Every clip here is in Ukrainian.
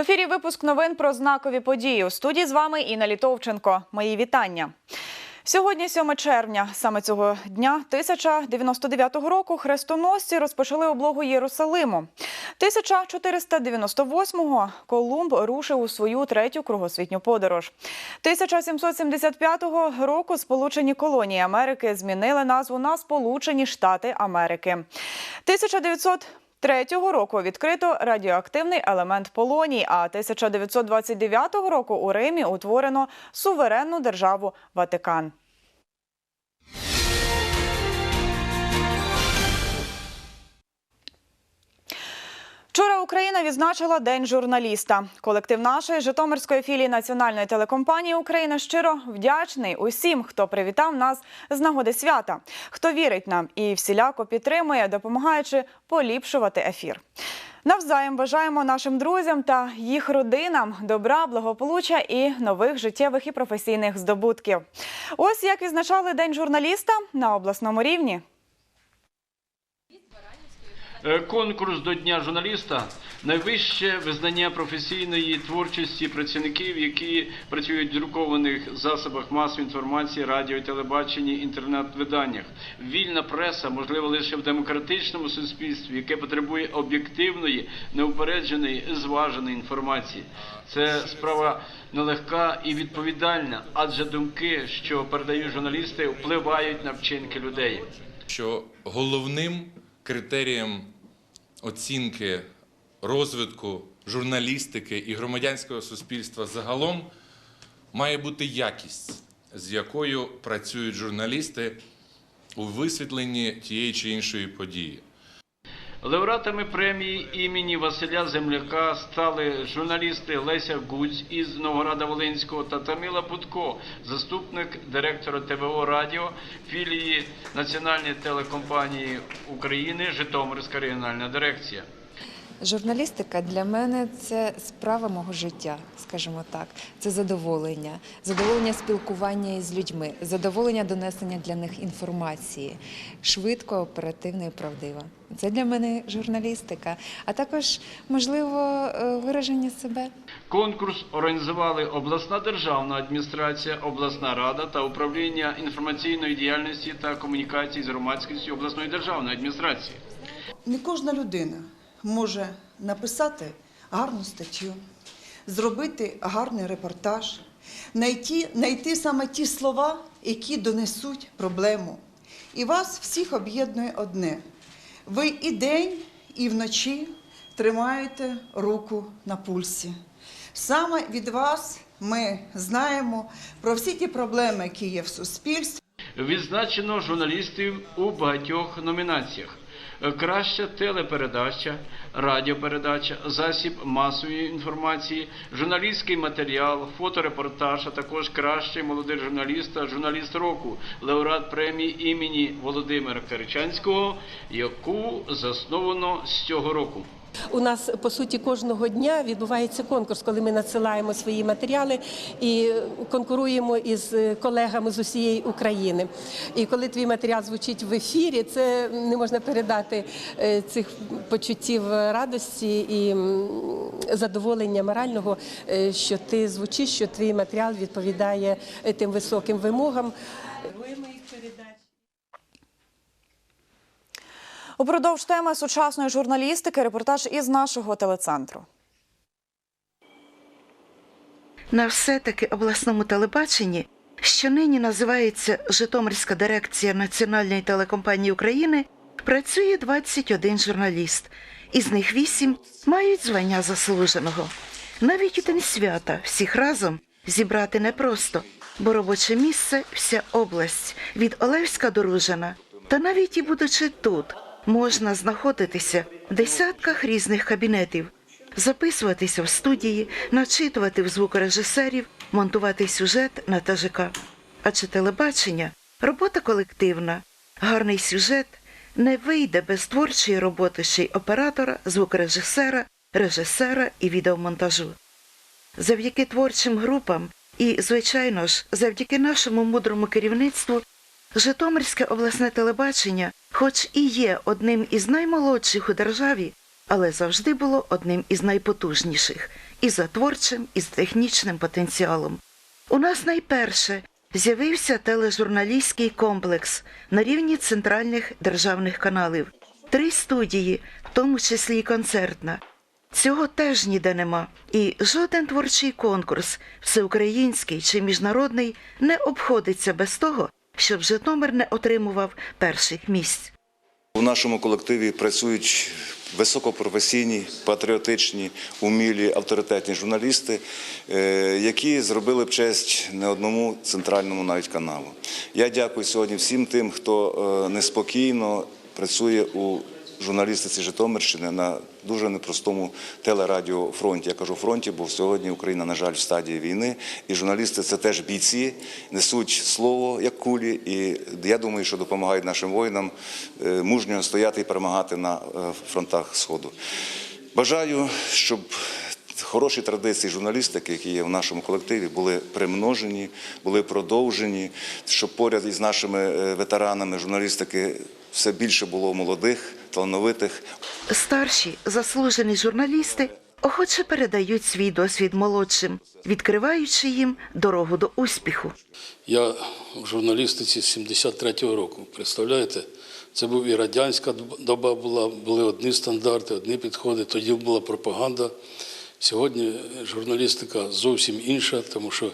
ефірі випуск новин про знакові події. У студії з вами Інна Літовченко. Мої вітання. Сьогодні 7 червня. Саме цього дня 1099 року хрестоносці розпочали облогу Єрусалиму. 1498-го Колумб рушив у свою третю кругосвітню подорож. 1775 року Сполучені колонії Америки змінили назву на Сполучені Штати Америки. 1900 Третього року відкрито радіоактивний елемент полоній, а 1929 року у Римі утворено суверенну державу Ватикан. Вчора Україна відзначила День журналіста. Колектив нашої Житомирської філії Національної телекомпанії України щиро вдячний усім, хто привітав нас з нагоди свята, хто вірить нам і всіляко підтримує, допомагаючи поліпшувати ефір. Навзаєм бажаємо нашим друзям та їх родинам добра, благополуччя і нових життєвих і професійних здобутків. Ось як відзначали День журналіста на обласному рівні. Е, Конкурс до Дня журналіста найвище визнання професійної творчості працівників, які працюють в друкованих засобах масової інформації, радіо, телебаченні, інтернет-виданнях. Вільна преса можлива лише в демократичному суспільстві, яке потребує об'єктивної, неупередженої, зваженої інформації. Це справа нелегка і відповідальна, адже думки, що передають журналісти, впливають на вчинки людей. що головним критерієм оцінки розвитку журналістики і громадянського суспільства загалом має бути якість, з якою працюють журналісти у висвітленні тієї чи іншої події. Лауреатами премії імені Василя Земляка стали журналісти Леся Гуць із Новограда Волинського та Таміла Будко, заступник директора ТВО Радіо філії Національної телекомпанії України Житомирська регіональна дирекція. Журналістика для мене це справа мого життя, скажімо так. Це задоволення, задоволення спілкування із людьми, задоволення донесення для них інформації, швидко, оперативно і правдиво. Це для мене журналістика, а також можливо е, вираження себе. Конкурс організували обласна державна адміністрація, обласна рада та управління інформаційної діяльності та комунікації з громадськістю обласної державної адміністрації. Не кожна людина може написати гарну статтю, зробити гарний репортаж, знайти, знайти саме ті слова, які донесуть проблему. І вас всіх об'єднує одне. Ви і день, і вночі тримаєте руку на пульсі. Саме від вас ми знаємо про всі ті проблеми, які є в суспільстві. Відзначено журналістів у багатьох номінаціях: краща телепередача, радіопередача, засіб масової інформації, журналістський матеріал, фоторепортаж, а також кращий молодий журналіст журналіст року, лауреат премії імені Володимира Киричанського, яку засновано з цього року. У нас по суті кожного дня відбувається конкурс, коли ми надсилаємо свої матеріали і конкуруємо із колегами з усієї України. І коли твій матеріал звучить в ефірі, це не можна передати е, цих почуттів радості і задоволення морального, е, що ти звучиш, що твій матеріал відповідає е, тим високим вимогам. Героями їх передач. Упродовж теми сучасної журналістики репортаж із нашого телецентру. На все-таки обласному телебаченні, що нині називається Житомирська дирекція Національної телекомпанії України, працює 21 журналіст, із них 8 мають звання заслуженого. Навіть у день свята всіх разом зібрати непросто, бо робоче місце вся область від Олевська до Ружина. Та навіть і будучи тут, можна знаходитися в десятках різних кабінетів, записуватися в студії, начитувати в звукорежисерів, монтувати сюжет на ТЖК. Адже телебачення робота колективна, гарний сюжет не вийде без творчої роботи ще й оператора, звукорежисера, режисера і відеомонтажу. Завдяки творчим групам і, звичайно ж, завдяки нашому мудрому керівництву, Житомирське обласне телебачення, хоч і є одним із наймолодших у державі, але завжди було одним із найпотужніших і за творчим, і з технічним потенціалом. У нас найперше з'явився тележурналістський комплекс на рівні центральних державних каналів. Три студії, в тому числі і концертна. Цього теж ніде нема. І жоден творчий конкурс, всеукраїнський чи міжнародний, не обходиться без того, щоб Житомир не отримував перших місць. У нашому колективі працюють високопрофесійні, патріотичні, умілі, авторитетні журналісти, е, які зробили б честь не одному центральному навіть каналу. Я дякую сьогодні всім тим, хто е, неспокійно працює у журналістиці Житомирщини на дуже непростому телерадіофронті. Я кажу фронті, бо сьогодні Україна, на жаль, в стадії війни, і журналісти це теж бійці, несуть слово як кулі. І я думаю, що допомагають нашим воїнам е, мужньо стояти і перемагати на е, фронтах Сходу. Бажаю, щоб хороші традиції журналістики, які є в нашому колективі, були примножені, були продовжені, щоб поряд із нашими е, ветеранами журналістики все більше було молодих, талановитих, Старші заслужені журналісти охоче передають свій досвід молодшим, відкриваючи їм дорогу до успіху. Я в журналістиці з 73-го року. Представляєте? Це був і радянська доба була, були одні стандарти, одні підходи. Тоді була пропаганда. Сьогодні журналістика зовсім інша, тому що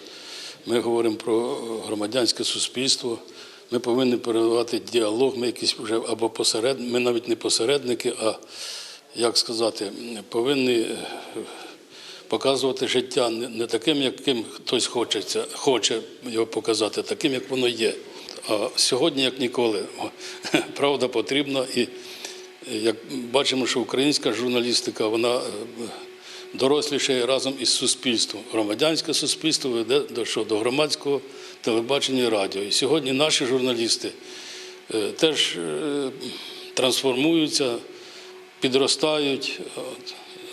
ми говоримо про громадянське суспільство. Ми повинні передавати діалог. Ми якісь вже або посеред, ми навіть не посередники, а як сказати, повинні е, показувати життя не таким, яким хтось хочеться, хоче його показати, таким, як воно є. А сьогодні, як ніколи, правда потрібна. І як бачимо, що українська журналістика, вона е, дорослішає разом із суспільством. Громадянське суспільство веде до що? До громадського телебачення і радіо. І сьогодні наші журналісти е, теж е, трансформуються, підростають,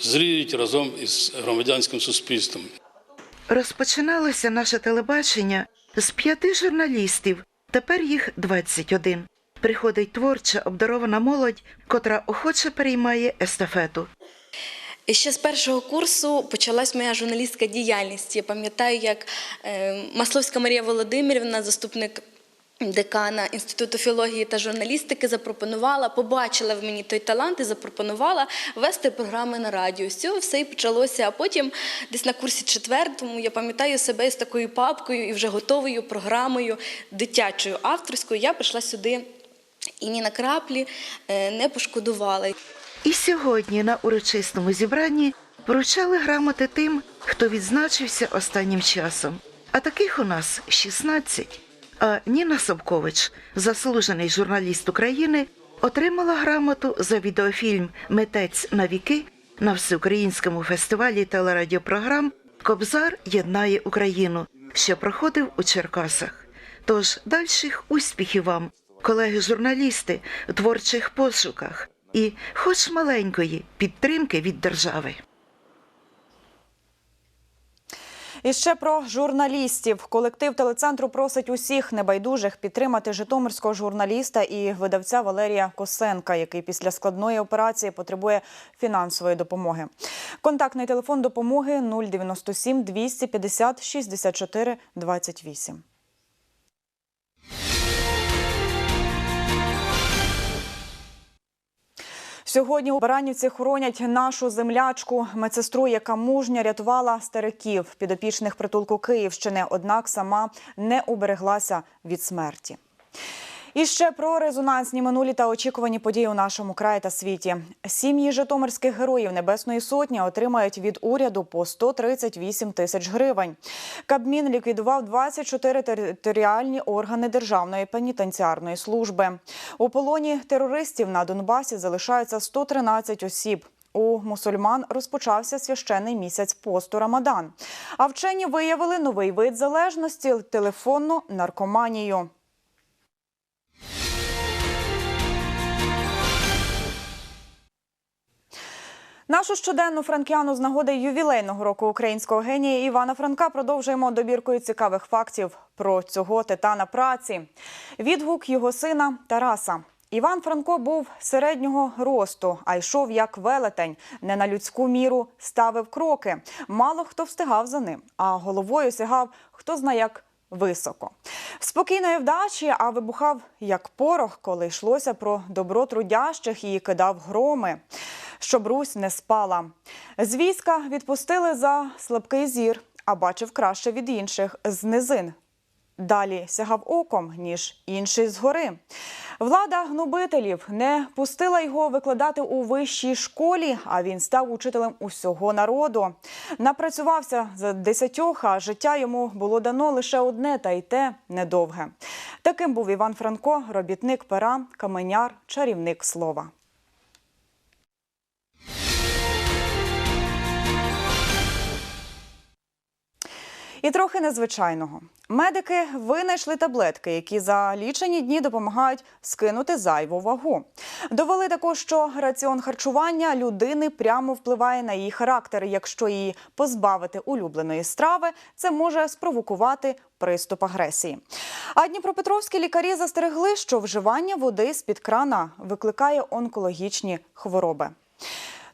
зріють разом із громадянським суспільством. Розпочиналося наше телебачення з п'яти журналістів, тепер їх 21. Приходить творча обдарована молодь, котра охоче переймає естафету. І ще з першого курсу почалась моя журналістська діяльність. Я пам'ятаю, як е, Масловська Марія Володимирівна, заступник декана Інституту філології та журналістики, запропонувала, побачила в мені той талант і запропонувала вести програми на радіо. З цього все і почалося. А потім, десь на курсі четвертому, я пам'ятаю себе з такою папкою і вже готовою програмою дитячою авторською. Я прийшла сюди і ні на краплі е, не пошкодувала. І сьогодні на урочистому зібранні вручали грамоти тим, хто відзначився останнім часом. А таких у нас 16. А Ніна Собкович, заслужений журналіст України, отримала грамоту за відеофільм Митець на віки на всеукраїнському фестивалі телерадіопрограм Кобзар єднає Україну, що проходив у Черкасах. Тож дальших успіхів вам, колеги-журналісти, в творчих пошуках і, хоч маленької, підтримки від держави. І ще про журналістів. Колектив телецентру просить усіх небайдужих підтримати житомирського журналіста і видавця Валерія Косенка, який після складної операції потребує фінансової допомоги. Контактний телефон допомоги 097 250 64 28. Сьогодні у Баранівці хоронять нашу землячку, медсестру, яка мужньо рятувала стариків підопічних притулку Київщини, однак сама не убереглася від смерті. І ще про резонансні минулі та очікувані події у нашому краї та світі. Сім'ї житомирських героїв Небесної Сотні отримають від уряду по 138 тисяч гривень. Кабмін ліквідував 24 територіальні органи Державної пенітенціарної служби. У полоні терористів на Донбасі залишаються 113 осіб. У мусульман розпочався священний місяць посту Рамадан. А вчені виявили новий вид залежності телефонну наркоманію. Нашу щоденну франкіану з нагоди ювілейного року українського генія Івана Франка продовжуємо добіркою цікавих фактів про цього титана праці. Відгук його сина Тараса. Іван Франко був середнього росту, а йшов як велетень. Не на людську міру ставив кроки. Мало хто встигав за ним, а головою сягав хто зна як високо. Спокійної вдачі, а вибухав як порох, коли йшлося про добро трудящих і кидав громи, щоб Русь не спала. З війська відпустили за слабкий зір, а бачив краще від інших з низин. Далі сягав оком, ніж інший згори. Влада гнобителів не пустила його викладати у вищій школі, а він став учителем усього народу. Напрацювався за десятьох, а життя йому було дано лише одне, та й те недовге. Таким був Іван Франко, робітник пера, каменяр, чарівник слова. І трохи незвичайного. Медики винайшли таблетки, які за лічені дні допомагають скинути зайву вагу. Довели також, що раціон харчування людини прямо впливає на її характер. Якщо її позбавити улюбленої страви, це може спровокувати приступ агресії. А дніпропетровські лікарі застерегли, що вживання води з-під крана викликає онкологічні хвороби.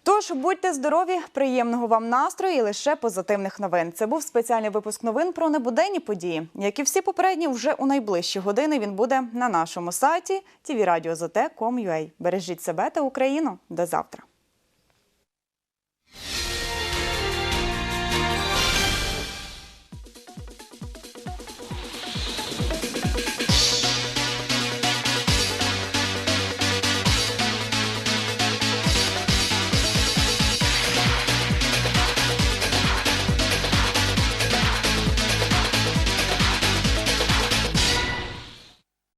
Тож будьте здорові, приємного вам настрою і лише позитивних новин. Це був спеціальний випуск новин про небуденні події. Як і всі попередні, вже у найближчі години він буде на нашому сайті tvradio.zt.com.ua. Бережіть себе та Україну. До завтра.